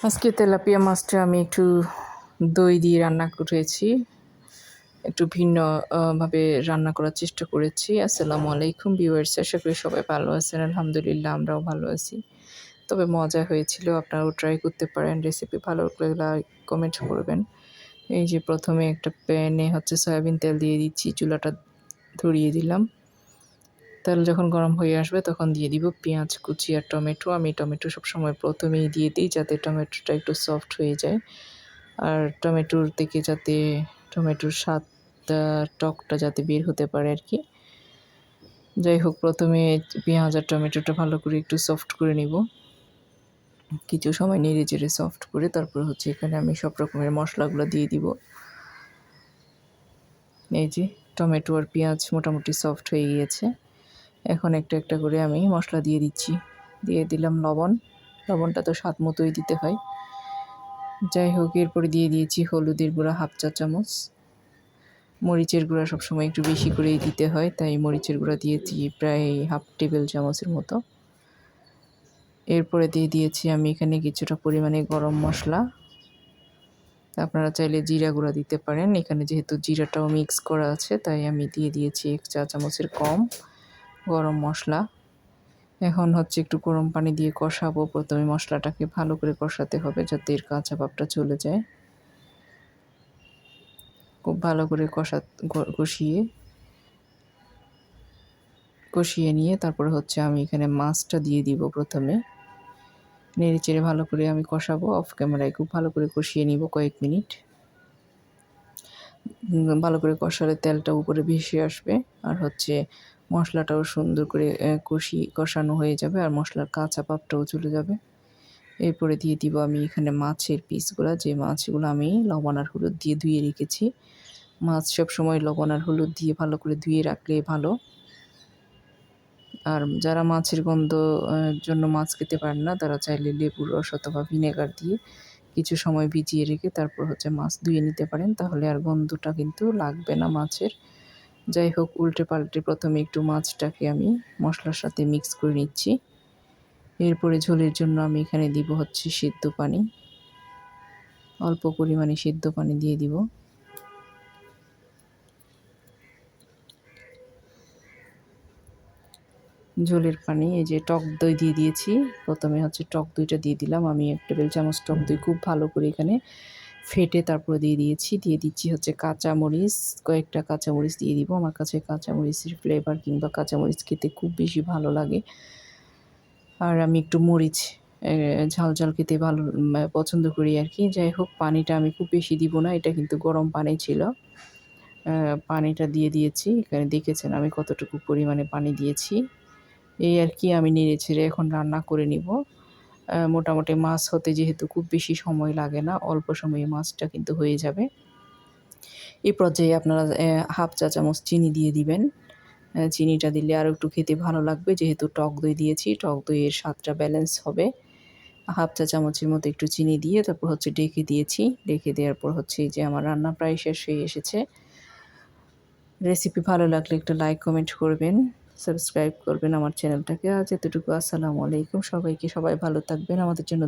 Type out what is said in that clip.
আজকে তেলাপিয়া মাছটা আমি একটু দই দিয়ে রান্না করেছি। একটু ভিন্ন আহ, ভাবে রান্না করার চেষ্টা করেছি। আসসালামু আলাইকুম ভিউয়ার্স আশা করি সবাই ভালো আছেন। আলহামদুলিল্লাহ আমরাও ভালো আছি। তবে মজা হয়েছিল আপনারাও ট্রাই করতে পারেন রেসিপি ভালো লাগলে কমেন্ট করবেন। এই যে প্রথমে একটা প্যানে হচ্ছে সয়াবিন তেল দিয়ে দিচ্ছি চুলাটা ধরিয়ে দিলাম। তেল যখন গরম হয়ে আসবে, তখন দিয়ে দিব পেঁয়াজ, কুচি আর টমেটো। আমি টমেটো সবসময় প্রথমেই দিয়ে দিই যাতে টমেটোটা একটু সফট হয়ে যায়। আর টমেটোর থেকে যাতে টমেটোর স্বাদটা, টকটা যাতে বের হতে পারে আর কি যাই হোক, প্রথমে পেঁয়াজ আর টমেটোটা ভালো করে একটু সফট করে নিব। কিছু সময় নেড়ে চেড়ে সফট করে তারপর হচ্ছে এখানে আমি সব রকমের মশলাগুলো দিয়ে দিব। এই যে টমেটো আর পেঁয়াজ মোটামুটি সফট হয়ে গিয়েছে। এখন একটা একটা করে আমি মশলা দিয়ে দিচ্ছি। দিয়ে দিলাম লবণ। লবণটা তো স্বাদ মতোই দিতে হয়। যাই হোক, এরপরে দিয়ে দিয়েছি হলুদের গুঁড়া হাফ চা চামচ। মরিচের গুঁড়া সবসময় একটু বেশি করেই দিতে হয়, তাই মরিচের গুঁড়া দিয়েছি প্রায় হাফ টেবিল চামচের মতো। এরপরে দিয়ে দিয়েছি আমি এখানে কিছুটা পরিমাণে গরম মশলা। আপনারা চাইলে জিরা গুঁড়া দিতে পারেন। এখানে যেহেতু জিরাটাও মিক্স করা আছে, তাই আমি দিয়ে দিয়েছি এক চা চামচের কম। গরম মশলা। এখন হচ্ছে একটু গরম পানি দিয়ে কষাবো। প্রথমে মশলাটাকে ভালো করে কষাতে হবে যাতে এর কাঁচা ভাবটা চলে যায়। খুব ভালো করে কষা কষিয়ে কষিয়ে নিয়ে তারপরে হচ্ছে আমি এখানে মাছটা দিয়ে দিব প্রথমে। নেড়ে চেড়ে ভালো করে আমি কষাবো অফ ক্যামেরায় খুব ভালো করে কষিয়ে নিব কয়েক মিনিট। ভালো করে কষালে তেলটা উপরে ভেসে আসবে। আর হচ্ছে মশলাটাও সুন্দর করে কষি, কষানো হয়ে যাবে আর মশলার কাঁচা পাপটাও চলে যাবে। এরপরে দিয়ে দিব আমি এখানে মাছের পিসগুলো। যে মাছগুলো আমি লবণ আর হলুদ দিয়ে ধুয়ে রেখেছি। মাছ সব সময় লবণ আর হলুদ দিয়ে ভালো করে ধুয়ে রাখলে ভালো। আর যারা মাছের গন্ধ জন্য মাছ খেতে পারেন না, তারা চাইলে লেবুর রস অথবা ভিনেগার দিয়ে কিছু সময় ভিজিয়ে রেখে তারপর হচ্ছে মাছ ধুয়ে নিতে পারেন। তাহলে আর গন্ধটা কিন্তু লাগবে না মাছের। যাই হোক উল্টে পাল্টে প্রথমে একটু মাছটাকে আমি মশলার সাথে মিক্স করে নিচ্ছি। এরপরে ঝোলের জন্য আমি এখানে দিব হচ্ছে সিদ্ধ পানি। অল্প পরিমাণে সিদ্ধ পানি দিয়ে দিব। ঝোলের পানি, এই যে টক দই দিয়ে দিয়েছি। প্রথমে হচ্ছে টক দইটা দিয়ে দিলাম। আমি এক টেবিল চামচ টক দই খুব ভালো করে এখানে ফেটে তারপরে দিয়ে দিয়েছি, দিয়ে দিচ্ছি হচ্ছে কাঁচা মরিচ কয়েকটা কাঁচা মরিচ দিয়ে দিব। আমার কাছে কাঁচা মরিচের ফ্লেভার কিংবা কাঁচা মরিচ খেতে খুব বেশি ভালো লাগে। আর আমি একটু মরিচ ঝাল ঝাল খেতে ভালো পছন্দ করি আর কি। যাই হোক, পানিটা আমি খুব বেশি দিব না, এটা কিন্তু গরম পানি ছিল। পানিটা দিয়ে দিয়েছি, এখানে দেখেছেন আমি কতটুকু পরিমাণে পানি দিয়েছি। এই আর কি আমি নেড়ে ছেড়ে এখন রান্না করে নিব। মোটামুটি মাছ হতে যেহেতু খুব বেশি সময় লাগে না, অল্প সময়ে মাছটা কিন্তু হয়ে যাবে। এই পর্যায়ে আপনারা হাফ চা চামচ চিনি দিয়ে দিবেন। চিনিটা দিলে আরও একটু খেতে ভালো লাগবে, যেহেতু টক দই দিয়েছি, টক দইয়ের স্বাদটা ব্যালেন্স হবে। হাফ চা চামচের মতো একটু চিনি দিয়ে তারপর হচ্ছে ডেকে দিয়েছি। ডেকে দেওয়ার পর হচ্ছে যে আমার রান্না প্রায় শেষ হয়ে এসেছে। রেসিপি ভালো লাগলে একটা লাইক কমেন্ট করবেন। সাবস্ক্রাইব করবেন আমার চ্যানেলটাকে। আজ এতটুকু। আসসালামু আলাইকুম। সবাইকে সবাই ভালো থাকবেন। আমাদের জন্য